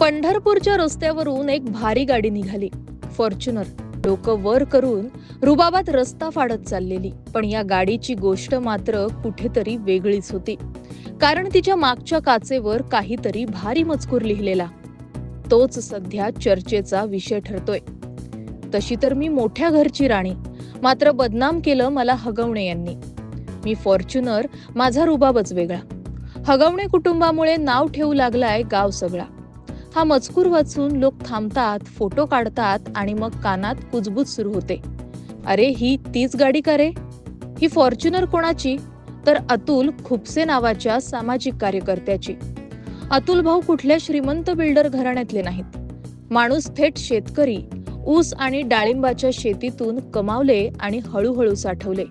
पंढरपूरच्या रस्त्यावरून एक भारी गाडी निघाली. फॉर्च्युनर. डोकं वर करून रुबाबात रस्ता फाडत चाललेली. पण या गाडीची गोष्ट मात्र कुठेतरी वेगळीच होती. कारण तिच्या मागच्या काचेवर काहीतरी भारी मजकूर लिहिलेला. तोच सध्या चर्चेचा विषय ठरतोय. तशी तर मी मोठ्या घरची राणी. मात्र बदनाम केलं मला हगवणे यांनी. मी फॉर्च्युनर माझा रुबाबच वेगळा. हगवणे कुटुंबामुळे नाव ठेवू लागलाय गाव सगळा. हा मजकूर वाचून लोक थांबतात फोटो काढतात आणि मग कानात कुजबूज सुरू होते. अरे ही तीच गाडी का रे? ही फॉर्च्युनर कोणाची? तर अतुल खुपसे नावाच्या सामाजिक कार्यकर्त्याची. अतुल भाऊ कुठल्या श्रीमंत बिल्डर घराण्यातले नाहीत. माणूस थेट शेतकरी ऊस आणि डाळिंबाच्या शेतीतून कमावले आणि हळूहळू साठवले.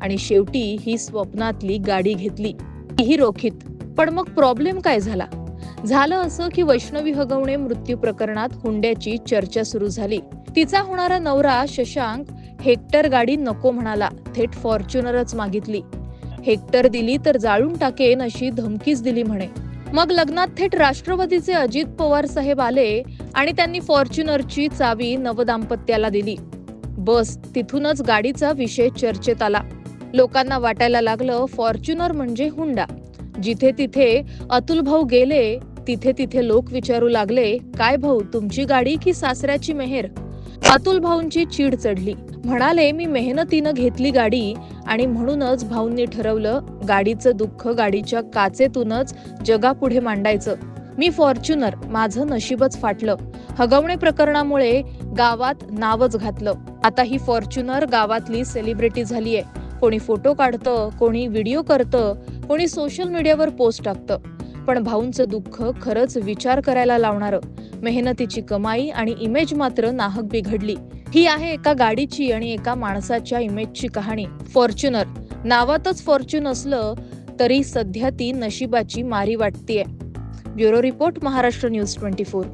आणि शेवटी ही स्वप्नातली गाडी घेतली. ही रोखीत. पण मग प्रॉब्लेम काय झाला? झालं असं की वैष्णवी हगवणे मृत्यू प्रकरणात हुंड्याची चर्चा सुरू झाली. तिचा होणारा नवरा शशांक हेक्टर गाडी नको म्हणाला थेट फॉर्च्युनरच मागितली. हेक्टर दिली तर जाळून टाकेन अशी धमकीच दिली म्हणे. मग लग्नात थेट राष्ट्रवादीचे अजित पवार साहेब आले आणि त्यांनी फॉर्च्युनरची चावी नवदाम्पत्याला दिली. बस तिथूनच गाडीचा विषय चर्चेत आला. लोकांना वाटायला लागलं फॉर्च्युनर म्हणजे हुंडा. जिथे तिथे अतुल भाऊ गेले तिथे तिथे लोक विचारू लागले काय भाऊ तुमची गाडी की सासऱ्याची मेहेर? अतुल भाऊंची चीड चढली. म्हणाले मी मेहनतीनं घेतली गाडी आणि म्हणूनच भाऊंनी ठरवलं गाडीचं दुःख गाडीच्या काचेतूनच जगापुढे मांडायचं. मी फॉर्च्युनर माझं नशीबच फाटलं. हगवणे प्रकरणामुळे गावात नावच घातलं. आता ही फॉर्च्युनर गावातली सेलिब्रिटी झालीय. कोणी फोटो काढतं कोणी व्हिडिओ करतं कोणी सोशल मीडियावर पोस्ट टाकतं. पण भाऊंचं दुःख खरंच विचार करायला लावणारं. मेहनतीची कमाई आणि इमेज मात्र नाहक बिघडली. ही आहे एका गाडीची आणि एका माणसाच्या इमेजची कहाणी. फॉर्च्युनर नावातच फॉर्च्युन असलं तरी सध्या ती नशिबाची मारी वाटतीये. Bureau report Maharashtra news twenty four.